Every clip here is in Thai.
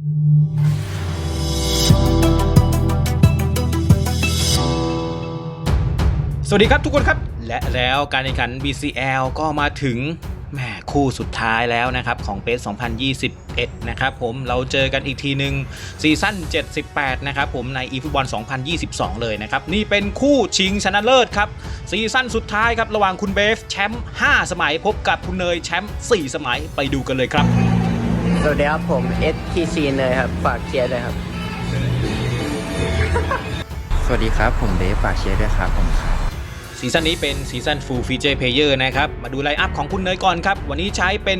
สวัสดีครับทุกคนครับ และแล้วการแข่งขัน BCL ก็มาถึงแหมคู่สุดท้ายแล้วนะครับ ของเปส2021 นะครับผมเราเจอกันอีกทีหนึ่งซีซั่น 78 นะครับผมใน eFootball 2022 เลยนะครับ นี่เป็นคู่ชิงชนะเลิศครับ ซีซั่นสุดท้ายครับ ระหว่างคุณเบฟแชมป์5สมัยพบกับคุณเนยแชมป์4สมัยไปดูกันเลยครับ สวัสดีครับผม STC เนยครับ ฝากเชียร์เลยครับ สวัสดีครับ ผมเบฟฝากเชียร์ด้วยครับผมครับ ซีซั่นนี้เป็นซีซั่น Full Feature Player นะครับ มาดูไลน์อัพของคุณเนยก่อนครับ วันนี้ใช้เป็น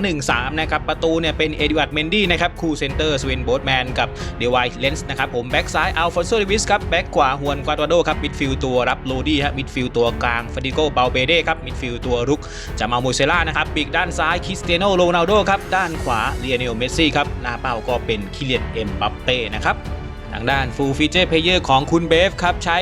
4-2-1-3 นะครับ ประตูเนี่ยเป็นเอดิวัร์ดเมนดี้นะครับคู่เซนเตอร์สเวนโบ t แมนกับเดวายเลนส์นะครับ ผมแบ็กซ้ายอัลฟอนโซเดวิสครับ แบ็กขวาฮวนควาโดโดครับมิดฟิลตัวรับโรดี้ฮะมิดฟิลตัวกลางฟาดิโกเบลเบเด้ครับมิดฟิลตัวรุกจามาโมเซล่านะครับปีกด้านซ้ายคริสเตียโนโรนัลโดครับด้านขวาเลียเนลเมสซี่ครับหน้าเป้าก็เป็นคิเลียนเอ็มบัปเป้นะครับ ทางด้าน Full Feature Player ของคุณเบฟครับ ใช้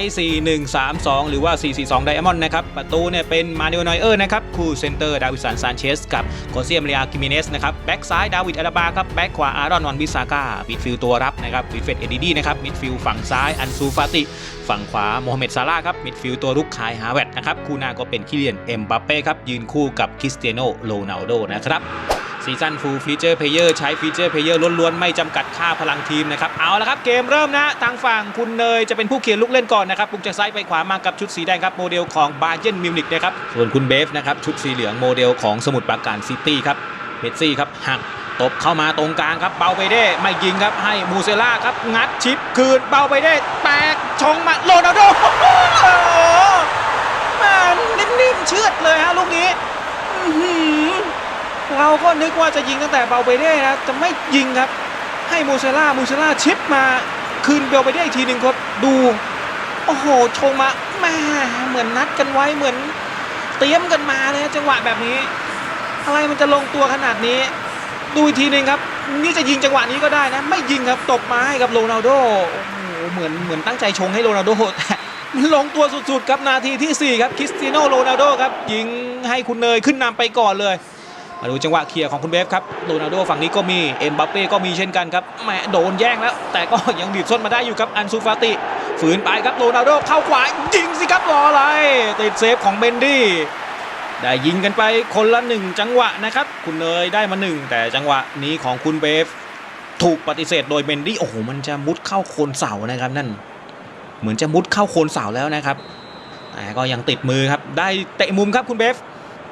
4-1-3-2 หรือว่า 4-4-2 Diamond นะครับ ประตูเนี่ยเป็นมา n น e l นอยเออร์นะครับ คู่เซนเตอร์ดาวิสันซานเชสกับโคเซียมเรียกิมิเนสนะครับ แบ็กซ้ายดาวิดอาราบาครับ แบ็กขวาอารอนนอนบิซาก้ามิดฟิลตัวรับนะครับวิดเฟตเอดีดีนะครับ มิดฟิลฝั่งซ้ายอันซูฟาติ ฝั่งขวาโมฮัมเหม็ดซาร่าครับ มิดฟิลตัวรุกคายฮาเวตนะครับ คู่หน้าก็เป็นคิเลียนเอ็มบัปเป้ครับ ยืนคู่กับคริสเตียโนโรนัลโดนะครับ ซีซั่น Full Feature Player ใช้ Feature Player ล้วนๆ ไม่จำกัดค่าพลังทีมนะครับ เอาละครับเกมเริ่มนะ ทางฝั่งคุณเนยจะเป็นผู้เขียนลูกเล่นก่อนนะครับปุกจากซ้ายไปขวามากับชุดสีแดงครับ โมเดลของบาเยนมิวนิกนะครับ ส่วนคุณเบฟนะครับ ชุดสีเหลืองโมเดลของสมุทรปราการซิตี้ครับเมสซี่ครับหักตบเข้ามาตรงกลางครับเบาไปเด้ไม่ยิงครับให้มูเซล่าครับงัดชิปคืนเบาไปเด้แตกชงมาโรนัลโดโอ้โหแม่นิ่มๆเชือดเลยฮะลูกนี้ เราก็นึกว่าจะยิงตั้งแต่เบาเบเด้นะจะไม่ยิงครับ ให้มูเซล่ามูเซล่าชิปมาคืนเบลไปได้อีกทีหนึ่งครับดูโอ้โหชงมาแม่เหมือนนัดกันไว้เหมือนเตรียมกันมาเลยนะจังหวะแบบนี้ อะไรมันจะลงตัวขนาดนี้ ดูอีกทีหนึ่งครับ นี่จะยิงจังหวะนี้ก็ได้นะ ไม่ยิงครับตบมาให้กับโรนัลโดโอ้โหเหมือนเหมือนตั้งใจชงให้โรนัลโดแต่ลงตัวสุดๆครับนาทีที่ 4 ครับคริสตีโนโรนัลโดครับยิงให้คุณเนยขึ้นนำไปก่อนเลย มาดูจังหวะเคลียร์ของคุณเบฟครับโรนัลโดฝั่งนี้ก็มีเอ็มบัปเป้ก็มีเช่นกันครับแหมโดนแย่งแล้ว แต่ก็ยังดีดส้นมาได้อยู่ครับอันซูฟาติ ฝืนไปครับโรนัลโดเข้าขวายิงสิครับรออะไร ติดเซฟของเบนดี้ได้ยิงกันไปคนละหนึ่งจังหวะนะครับ คุณเนยได้มาหนึ่งแต่จังหวะนี้ของคุณเบฟ ถูกปฏิเสธโดยเบนดี้โอ้โหมันจะมุดเข้าโคนเสานะครับนั่น เหมือนจะมุดเข้าโคนเสาแล้วนะครับแต่ก็ยังติดมือครับได้เตะมุมครับคุณเบฟ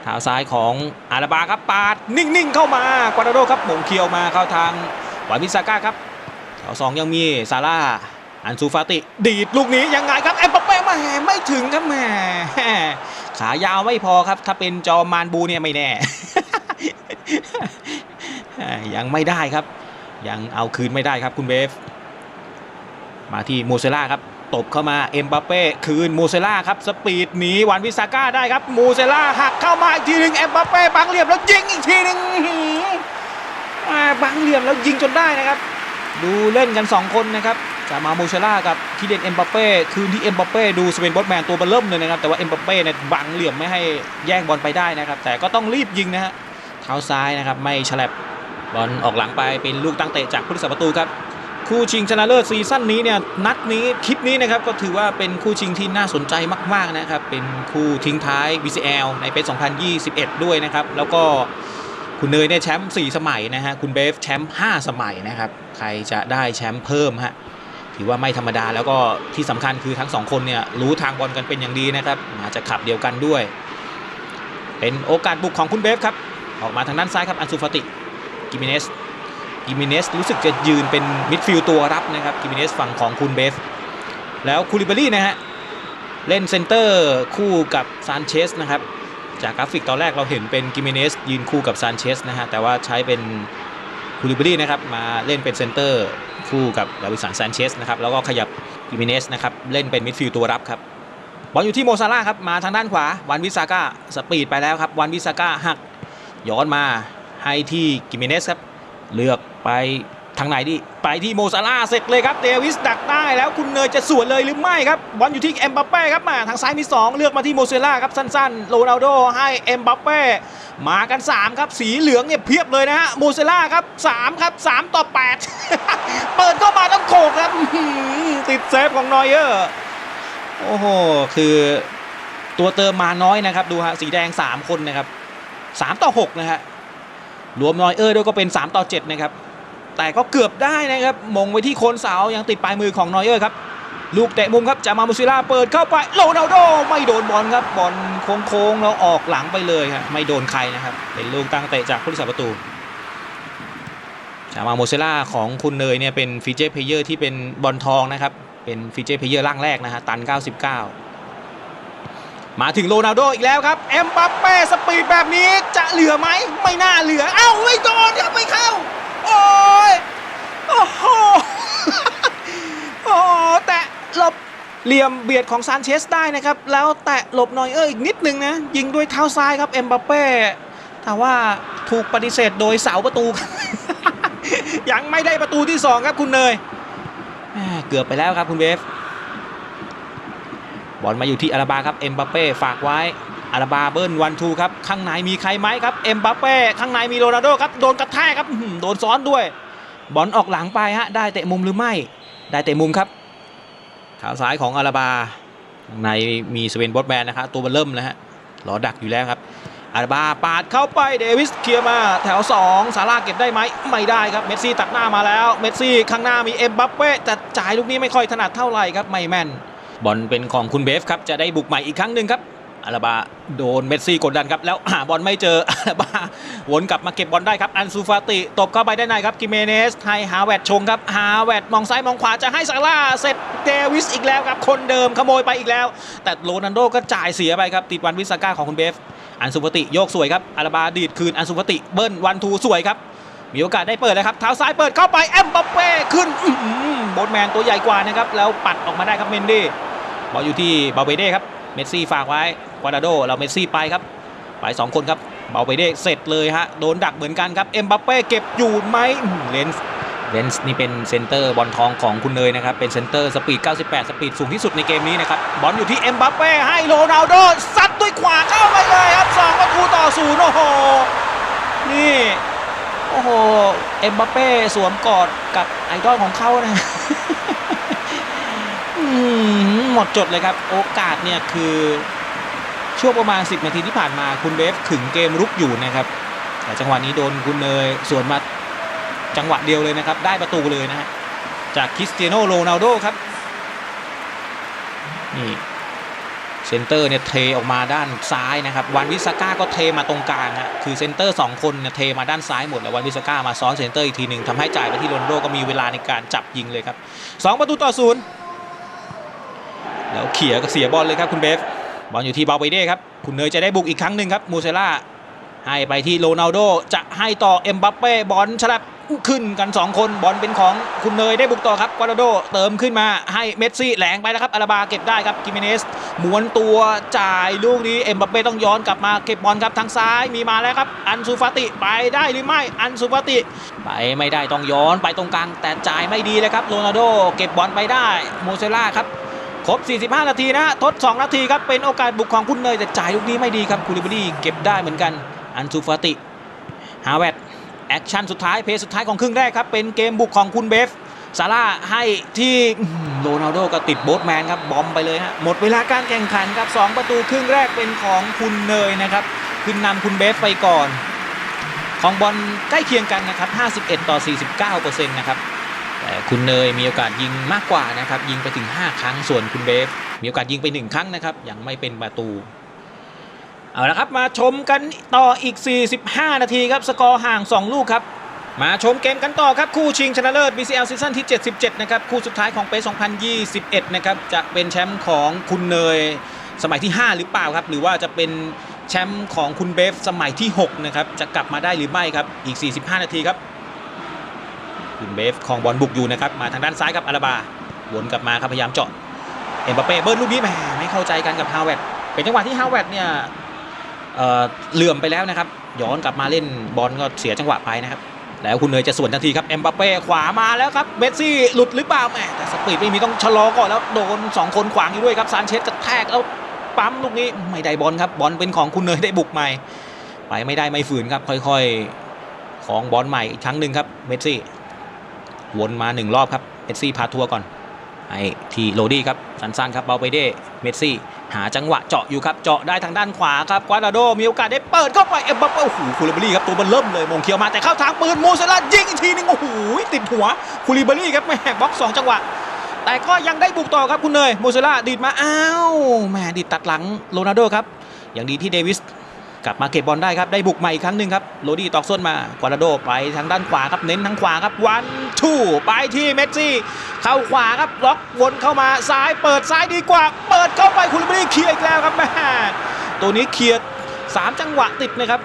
เท้าซ้ายของอาราบาครับปาดนิ่งๆเข้ามากวาดาโดครับหม่งเคียวมาเข้าทางวามิซาก้าครับแถวสองยังมีซาร่าอันซูฟาติ ดีดลูกนี้ยังไงครับเอ็มบัปเป้มาแหมไม่ถึงครับแหมขายาวไม่พอครับ ถ้าเป็นจอมานบูเนี่ยไม่แน่ ยังไม่ได้ครับ ยังเอาคืนไม่ได้ครับคุณเบฟ มาที่โมเซล่าครับ ตบเข้ามาเอ็มบัปเป้คืนมูเซล่าครับสปีดหนีวันวิสาก้าได้ครับมูเซล่าหักเข้ามาอีกทีหนึ่งเอ็มบัปเป้บังเหลี่ยมแล้วยิงอีกทีหนึ่งบังเหลี่ยมแล้วยิงจนได้นะครับ ดูเล่นกัน 2 คนนะครับจะมามูเซล่ากับคิเดนเอ็มบัปเป้คืนที่เอ็มบัปเป้ดูสเปนบอสแมนตัวเบลเริ่มเลยนะครับแต่ว่าเอ็มบัปเป้เนี่ยบังเหลี่ยมไม่ให้แย่งบอลไปได้นะครับ แต่ก็ต้องรีบยิงนะฮะเท้าซ้ายนะครับไม่ฉลับบอลออกหลังไปเป็นลูกตั้งเตะจากผู้รักษาประตูครับ คู่ชิงชนะเลิศซีซั่นนี้เนี่ยนัดนี้คลิปนี้นะครับก็ถือว่าเป็นคู่ชิงที่น่าสนใจมากๆนะครับเป็นคู่ทิ้งท้าย BCL ในปี2021 ด้วยนะครับแล้วก็คุณเนยเนี่ยแชมป์4สมัยนะฮะคุณเบฟแชมป์5สมัยนะครับใครจะได้แชมป์เพิ่มฮะถือว่าไม่ธรรมดาแล้วก็ที่สำคัญคือทั้งสองคนเนี่ยรู้ทางบอลกันเป็นอย่างดีนะครับมาจะขับเดียวกันด้วย เป็นโอกาสบุกของคุณเบฟครับออกมาทางด้านซ้ายครับอันซูฟติกิมิเนส กิมิเนสรู้สึกจะยืนเป็นมิดฟิลด์ตัวรับนะครับกิมิเนสฝั่งของคุณเบฟ แล้วคูลิบารี่นะฮะเล่นเซนเตอร์คู่กับซานเชสนะครับจากกราฟิกตอนแรกเราเห็นเป็นกิมิเนสยืนคู่กับซานเชสนะฮะแต่ว่าใช้เป็นคูลิบารี่นะครับมาเล่นเป็นเซนเตอร์คู่กับดาวิสันซานเชสนะครับแล้วก็ขยับกิมิเนสนะครับเล่นเป็นมิดฟิลด์ตัวรับครับบอลอยู่ที่โมซาร่าครับมาทางด้านขวาวันวิซาก้าสปีดไปแล้วครับวันวิซาก้าหักย้อนมาให้ที่กิมิเนสครับเลือก ไปทางไหนดี ไปที่โมซาร่าเสร็จเลยครับเดวิสดักได้แล้วคุณเนยจะสวนเลยหรือไม่ครับบอลอยู่ที่เอ็มบัปเป้ครับมาทางซ้ายมี 2 เลือกมาที่โมเซล่าครับสั้นๆโรนัลโดให้เอ็มบัปเป้มากัน 3 ครับ สีเหลืองเนี่ยเพียบเลยนะฮะโมเซล่าครับ 3 ครับ 3 ต่อ 8เซฟของนอยเออร์โอ้โห คือตัวเติมมาน้อยนะครับ ดูฮะสีแดง 3 คนนะครับ 3 ต่อ 6 นะฮะรวมนอยเออร์ด้วยก็เป็น 3 ต่อ 7 นะครับ แต่ก็เกือบได้นะครับมงไปที่โคนเสายังติดปลายมือของนอยเออร์ครับ ลูกเตะมุมครับจามามุซิล่าเปิดเข้าไปโรนัลโดไม่โดนบอลครับบอลโค้งๆแล้วออกหลังไปเลยครับไม่โดนใครนะครับเป็นลูกตั้งเตะจากผู้รักษาประตูจามาโมเซล่าของคุณเนยเนี่ยเป็นฟีเจอร์เพลเยอร์ที่เป็นบอลทองนะครับ เป็นฟีเจอร์เพลเยอร์ร่างแรกนะฮะตัน 99 มาถึงโรนัลโดอีกแล้วครับเอ็มบัปเป้สปีดแบบนี้จะเหลือไหมไม่น่าเหลือ เอ้าไม่โดนครับไม่เข้า โอ้ยโอ้โหโอ้แตะหลบเหลี่ยมเบียดของซานเชสได้นะครับ แล้วแตะหลบนอยเออร์อีกนิดนึงนะ ยิงด้วยเท้าซ้ายครับเอ็มบัปเป้แต่ว่าถูกปฏิเสธโดยเสาประตู ยังไม่ได้ประตูที่ 2 ครับคุณเนยเกือบไปแล้วครับคุณเวฟบอลมาอยู่ที่อาราบาครับเอ็มบัปเป้ฝากไว้ อาราบาเบิ้ลวันทูครับ ข้างในมีใครไหมครับ เอ็มบัปเป้ข้างในมีโรนัลโดครับ โดนกระแทกครับโดนซ้อนด้วย บอลออกหลังไปฮะ ได้เตะมุมหรือไม่ ได้เตะมุมครับ ขาซ้ายของอาราบาข้างในมีสเวนบอสแมนนะครับ ตัวเบอร์เริ่มนะฮะรอดักอยู่แล้วครับ อาราบาปาดเข้าไป เดวิสเคลียร์มาแถว 2 ซาร่าเก็บได้ไหม ไม่ได้ครับ เมสซี่ตัดหน้ามาแล้ว เมสซี่ข้างหน้ามีเอ็มบัปเป้แต่จ่ายลูกนี้ไม่ค่อยถนัดเท่าไหร่ครับ ไม่แม่น บอลเป็นของคุณเบฟครับ จะได้บุกใหม่อีกครั้งหนึ่งครับ อาราบาโดนเมสซี่กดดันครับ แล้วหาบอลไม่เจออาราบาวนกลับมาเก็บบอลได้ครับ อันซูฟาติ ตบเข้าไปได้นในครับ กิเมเนสให้ฮาแวดชงครับฮาแวดมองซ้ายมองขวาจะให้ซาร่าเสร็จเดวิสอีกแล้วครับ คนเดิมขโมยไปอีกแล้ว แต่โรนัลโดก็จ่ายเสียไปครับ ติดวันวิสาก้าของคุณเบฟ อันสุฟาติโยกสวยครับอาราบาดีดคืนอันสุฟาติเบิ้ลวันทูสวยครับมีโอกาสได้เปิดแล้วครับเท้าซ้ายเปิดเข้าไปแอมบัปเป้ขึ้นอื้อหือโบทแมนตัวใหญ่กว่านะครับแล้วปัดออกมาได้ครับเมนดี้บอลอยู่ที่บาเบเด้ครับ เมสซี่ฝากไว้ควาดาโดเราเมสซี่ไปครับ ไป 2 คนครับเบาไปเด้เสร็จเลยฮะ โดนดักเหมือนกันครับ เอ็มบัปเป้เก็บอยู่ไหมเลนส์เลนส์นี่เป็นเซนเตอร์บอลทองของคุณเนยนะครับ เป็นเซนเตอร์สปีด 98 สปีดสูงที่สุดในเกมนี้นะครับ บอลอยู่ที่เอ็มบัปเป้ให้โรนัลโดซัดด้วยขวาเข้าไปเลยครับสองประตูต่อศูนย์โอ้โห นี่โอ้โห เอ็มบัปเป้สวมกอดกับไอดอลของเขานะอืม หมดจดเลยครับ โอกาสเนี่ยคือช่วงประมาณ 10 นาทีที่ผ่านมาคุณเบฟขึงเกมรุกอยู่นะครับ แต่จังหวะนี้โดนคุณเนยสวนมาจังหวะเดียวเลยนะครับ ได้ประตูเลยนะฮะจากคริสเตียโนโรนัลโดครับนี่เซนเตอร์เนี่ยเทออกมาด้านซ้ายนะครับวันวิสาก้าก็เทมาตรงกลางฮะคือเซนเตอร์2คนเนี่ยเทมาด้านซ้ายหมดแล้ววันวิสาก้ามาซ้อนเซนเตอร์อีกทีหนึ่งทำให้จ่ายไปที่โรนโดก็มีเวลาในการจับยิงเลยครับ2ประตูต่อศูนย์ แล้วเขี่ยก็เสียบอลเลยครับคุณเบฟบอลอยู่ที่บาเบเด้ครับคุณเนยจะได้บุกอีกครั้งหนึ่งครับมูเซล่าให้ไปที่โรนัลโดจะให้ต่อเอ็มบัปเป้บอลฉลับขึ้นกัน 2 คนบอลเป็นของคุณเนยได้บุกต่อครับกวาดาโดเติมขึ้นมาให้เมสซี่แหลงไปแล้วครับอาราบาเก็บได้ครับกิเมเนสม้วนตัวจ่ายลูกนี้เอ็มบัปเป้ต้องย้อนกลับมาเก็บบอลครับทางซ้ายมีมาแล้วครับ อันซูฟาติไปได้หรือไม่อันซูฟาติไปไม่ได้ต้องย้อนไปตรงกลางแต่จ่ายไม่ดีเลยครับโรนัลโดเก็บบอลไปได้โมเซล่าครับ ครบ 45 นาทีนะทด 2 นาทีครับ เป็นโอกาสบุกของคุณเนยแต่จ่ายลูกนี้ไม่ดีครับคูลิบรีเก็บได้เหมือนกัน อันซูฟาติ ฮาเวตแอคชั่นสุดท้ายเพย์สุดท้ายของครึ่งแรกครับ เป็นเกมบุกของคุณเบฟซาร่าให้ที่โรนัลโดก็ติดโบทแมนครับ บอมไปเลยฮะหมดเวลาการแข่งขันครับ 2 ประตูครึ่งแรกเป็นของคุณเนยนะครับขึ้นนำคุณเบฟไปก่อน ของบอลใกล้เคียงกันนะครับ 51 ต่อ 49%นะครับ คุณเนยมีโอกาสยิงมากกว่านะครับ ยิงไปถึง 5 ครั้งส่วนคุณเบฟ มีโอกาสยิงไป 1 ครั้งนะครับ ยังไม่เป็นประตู เอาละครับ มาชมกันต่ออีก 45 นาทีครับ สกอร์ห่าง 2 ลูกครับ มาชมเกมกันต่อครับ คู่ชิงชนะเลิศ BCL ซีซั่นที่ 77 นะครับ คู่สุดท้ายของปี2021 นะครับ จะเป็นแชมป์ของคุณเนยสมัยที่ 5 หรือเปล่าครับ หรือว่าจะเป็นแชมป์ของคุณเบฟสมัยที่ 6 นะครับ จะกลับมาได้หรือไม่ครับ อีก 45 นาทีครับ คุณเบฟของบอลบุกอยู่นะครับมาทางด้านซ้ายครับอาราบาวนกลับมาครับพยายามเจาะเอ็มบัปเป้เบิร์ลูกนี้แหมไม่เข้าใจกันกับฮาวเวตเป็นจังหวะที่ฮาวเวตเนี่ยเอ่อเหลื่อมไปแล้วนะครับย้อนกลับมาเล่นบอลก็เสียจังหวะไปนะครับแล้วคุณเนยจะสวนทันทีครับเอ็มบัปเป้ขวามาแล้วครับเมสซี่หลุดหรือเปล่าแหมแต่สปีดไม่มีต้องชะลอก่อนแล้วโดน 2 คนขวางอยู่ด้วยครับซานเชสกระแทกแล้วปั๊มลูกนี้ไม่ได้บอลครับบอลเป็นของคุณเนยได้บุกใหม่ไปไม่ได้ไม่ฝืนครับค่อยๆ ของบอลใหม่อีกครั้งหนึ่งครับเมสซี่ วนมาหนึ่งรอบครับเมสซี่พาทัวร์ก่อนไอ้ที่โรดี้ครับสั้นๆครับเบาไปเด้เมสซี่ หาจังหวะเจาะอยู่ครับ เจาะได้ทางด้านขวาครับกวาดาโดมีโอกาสได้เปิดเข้าไปเอ็มบัปเป้โอ้โหคูลิบารี่ครับตัวมันเริ่มเลยมงเคียวมาแต่เข้าทางปืนโมเซล่ายิงอีกทีนึงโอ้โหติดหัวคูลิบารี่ครับแม่บล็อกสองจังหวะ แต่ก็ยังได้บุกต่อครับคุณเนยโมเซล่าดีดมาอ้าวแม่ดีดตัดหลังโรนัลโดครับอย่างดีที่เดวิส กลับมาเก็บบอลได้ครับ ได้บุกใหม่อีกครั้งหนึ่งครับ โรดี้ตอกส้นมากวาลาโดไปทางด้านขวาครับ เน้นทางขวาครับ วันทูไปที่เมสซี่ เข้าขวาครับ ล็อกวนเข้ามา ซ้ายเปิดซ้ายดีกว่า เปิดเข้าไปคุณลิบรี่เคลียร์อีกแล้วครับแม่ตัวนี้เคลียร์สามจังหวะติดนะครับ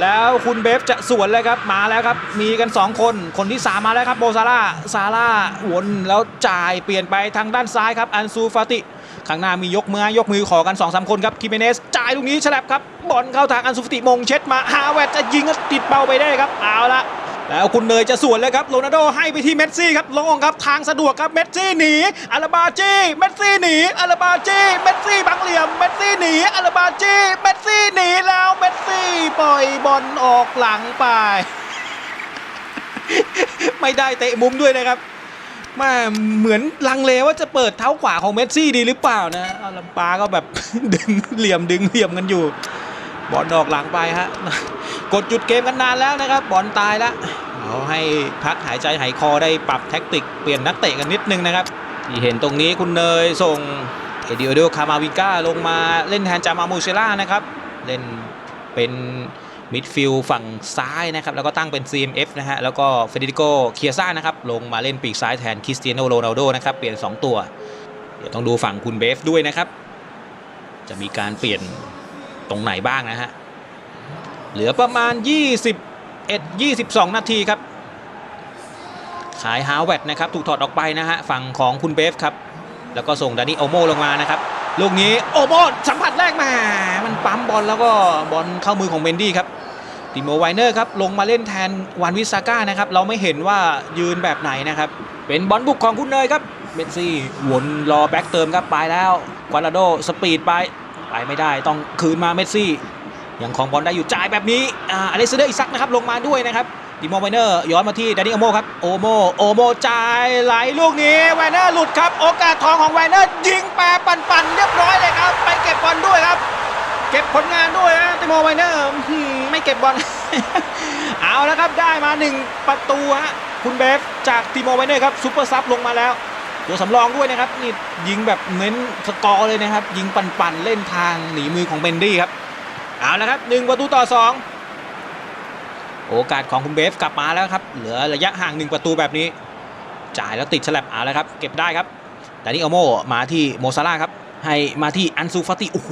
แล้วคุณเบฟจะสวนเลยครับ มาแล้วครับ มีกัน 2 คน คนที่ 3 มาแล้วครับ โบซาร่า ซาร่าวนแล้วจ่ายเปลี่ยนไปทางด้านซ้ายครับ อันซูฟาติ ข้างหน้ามียกมือยกมือขอกัน2อสคนครับคิเมเนสจ่ายลูกนี้ฉลับครับบอลเข้าทางอันซูฟติมงเช็ดมาฮาแวดจะยิงก็ติดเบาไปได้ครับเอาละแล้วคุณเนยจะสวนเลยครับโรนัลโดให้ไปที่เมสซี่ครับโลงครับทางสะดวกครับเมสซี่หนีอาราบาจีเมสซี่หนีอาราบาจีเมสซี่บังเหลี่ยมเมสซี่หนีอาราบาจีเมสซี่หนีแล้วเมสซี่ปล่อยบอลออกหลังไป ไม่ได้เตะมุมด้วยนะครับ แมาเหมือนลังเลว่าจะเปิดเท้าขวาของเมสซี่ดีหรือเปล่านะเอาลำปาก็แบบดึงเหลี่ยมดึงเหลี่ยมกันอยู่ บอลออกหลังไปฮะกดจุดเกมกันนานแล้วนะครับ บอลตายแล้วเอาให้พักหายใจหายคอได้ปรับแท็กติกเปลี่ยนนักเตะกันนิดนึงนะครับ ที่เห็นตรงนี้คุณเนยส่งเอดิโอเดคามาวิก้าลงมาเล่นแทนจามามูเชล่านะครับ เล่นเป็น มิดฟิลด์ฝั่งซ้ายนะครับแล้วก็ตั้งเป็น CMF นะฮะแล้วก็เฟเดริโกเคียซ่านะครับลงมาเล่นปีกซ้ายแทนคริสเตียโนโรนัลโดนะครับเปลี่ยน 2 ตัว เดี๋ยวต้องดูฝั่งคุณเบฟด้วยนะครับ จะมีการเปลี่ยนตรงไหนบ้างนะฮะเหลือประมาณ 21 22 นาทีครับขายฮาวเวดนะครับถูกถอดออกไปนะฮะฝั่งของคุณเบฟครับแล้วก็ส่งดานิโอโมลงมานะครับลูกนี้โอโมสัมผัสแรกมา มันปั๊มบอลแล้วก็บอลเข้ามือของเมนดี้ครับ ติโมไวเนอร์ครับลงมาเล่นแทนวานวิซาก้านะครับเราไม่เห็นว่ายืนแบบไหนนะครับ เป็นบอลบุกของคุณเนยครับเมสซี่วนรอแบ็กเติมครับไปแล้วกวาลาโดสปีดไปไปไม่ได้ต้องคืนมาเมสซี่ยังของบอลได้อยู่จ่ายแบบนี้ออเล็กซเดอร์อิซักนะครับลงมาด้วยนะครับดิโมไวเนอร์ย้อนมาที่แดนนี่โอโมครับโอโมโอโมจ่ายไหลลูกนี้ไวเนอร์หลุดครับโอกาสทองของไวเนอร์ยิงแปรปันปัน ผลงานด้วยนะติโมไวเนอร์หือไม่เก็บบอล เอาแล้วครับได้มา 1 ประตูฮะคุณเบฟจากติโมไวเนอร์ครับซูเปอร์ซับลงมาแล้ว ตัวสำรองด้วยนะครับนี่ยิงแบบเน้นสกอร์เลยนะครับ ยิงปั่นๆเล่นทางหนีมือของเบนดี้ครับ เอาและครับหนึ่งประตูต่อสองโอกาสของคุณเบฟกลับมาแล้วครับ เหลือระยะห่างหนึ่งประตูแบบนี้ จ่ายแล้วติดฉลับเอาแล้วครับ เก็บได้ครับแต่นี่อโมมาที่โมซาร่าครับ ให้มาที่อันซูฟาติโอ้โห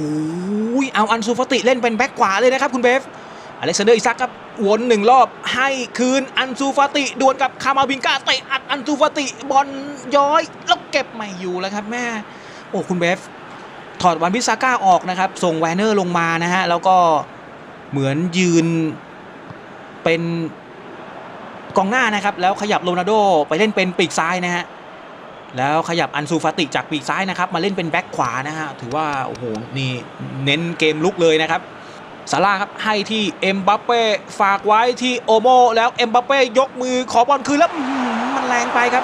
เอาอันซูฟาติเล่นเป็นแบ็คขวาเลยนะครับคุณเบฟอเล็กซานเดอร์อิซักครับวนหนึ่งรอบให้คืนอันซูฟาติดวลกับคามาบิงกาเตะอัดอันซูฟาติบอลย้อยแล้วเก็บไม่อยู่แล้วครับแม่โอ้คุณเบฟถอดวันพิซาก้าออกนะครับ ส่งแวนเนอร์ลงมานะฮะ แล้วก็เหมือนยืนเป็นกองหน้านะครับ แล้วขยับโรนัลโดไปเล่นเป็นปีกซ้ายนะฮะ แล้วขยับอันซูฟาติจากปีกซ้ายนะครับ มาเล่นเป็นแบ็คขวานะฮะ ถือว่า โอ้โห นี่เน้นเกมลุกเลยนะครับซาร่าครับ ให้ที่เอ็มบัปเป้ฝากไว้ที่โอโม แล้วเอ็มบัปเป้ยกมือขอบอลคืนแล้วมันแรงไปครับ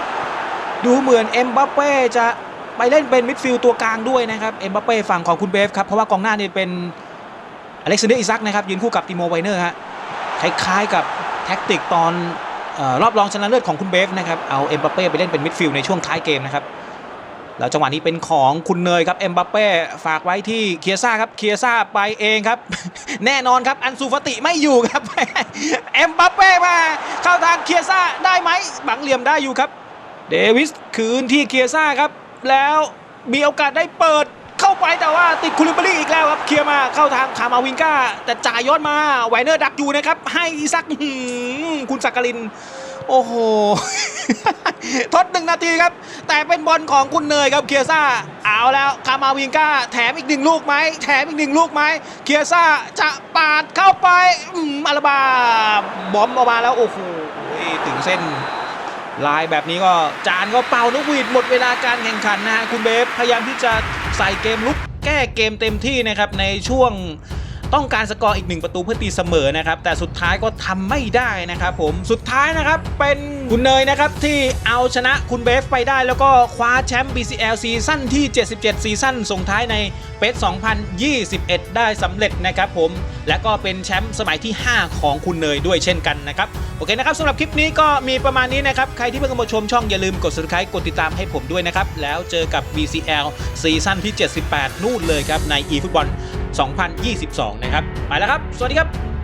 ดูเหมือนเอ็มบัปเป้จะไปเล่นเป็นมิดฟิลด์ตัวกลางด้วยนะครับเอ็มบัปเป้ฝั่งของคุณเบฟครับ เพราะว่ากองหน้านี่เป็นอเล็กซานเดอร์อิซักนะครับยืนคู่กับติโมไวเนอร์ฮะคล้ายๆกับแท็กติกตอน รอบรองชนะเลิศของคุณเบฟนะครับเอาเอ็มบัปเป้ไปเล่นเป็นมิดฟิลด์ในช่วงท้ายเกมนะครับแล้วจังหวะนี้เป็นของคุณเนยครับเอ็มบัปเป้ฝากไว้ที่เคียซ่าครับเคียซ่าไปเองครับ แน่นอนครับอันซูฟติไม่อยู่ครับเอ็มบัปเป้มาเข้าทางเคียซ่าได้ไหมบังเหลี่ยมได้อยู่ครับ เดวิสคืนที่เคียซ่าครับ แล้วมีโอกาสได้เปิด เข้าไปแต่ว่าติดคูลิบารีอีกแล้วครับ เคลียร์มาเข้าทางคามาวิงกาแต่จ่ายย้อนมาไวเนอร์ดักอยู่นะครับ ให้อีซักคุณสักกลิน โอ้โห ทดหนึ่งนาทีครับ แต่เป็นบอลของคุณเนยครับเคียซ่า เอาแล้วคามาวิงกาแถมอีกหนึ่งลูกไหมแถมอีกหนึ่งลูกไหมเคียซ่าจะปาดเข้าไปอืมอาราบาบอมออกมาแล้วโอ้โหถึงเส้น ลายแบบนี้ก็จานก็เป่านกหวีดหมดเวลาการแข่งขันนะฮะคุณเบฟพยายามที่จะใส่เกมลุกแก้เกมเต็มที่นะครับในช่วง ต้องการสกอร์อีกหนึ่งประตูเพื่อตีเสมอนะครับ แต่สุดท้ายก็ทำไม่ได้นะครับผมสุดท้ายนะครับเป็นคุณเนยนะครับที่เอาชนะคุณเบฟไปได้ แล้วก็คว้าแชมป์ BCL ซีซั่นที่ 77 ซีซั่นส่งท้ายในเปส2021 ได้สำเร็จนะครับผม และก็เป็นแชมป์สมัยที่ 5 ของคุณเนยด้วยเช่นกันนะครับ โอเคนะครับสำหรับคลิปนี้ก็มีประมาณนี้นะครับ ใครที่เพิ่งมาชมช่องอย่าลืมกด subscribe กดติดตามให้ผมด้วยนะครับ แล้วเจอกับ BCL ซีซั่นที่ 78 นู่นเลยครับ ใน eFootball 2022 นะครับ ไปแล้วครับ สวัสดีครับ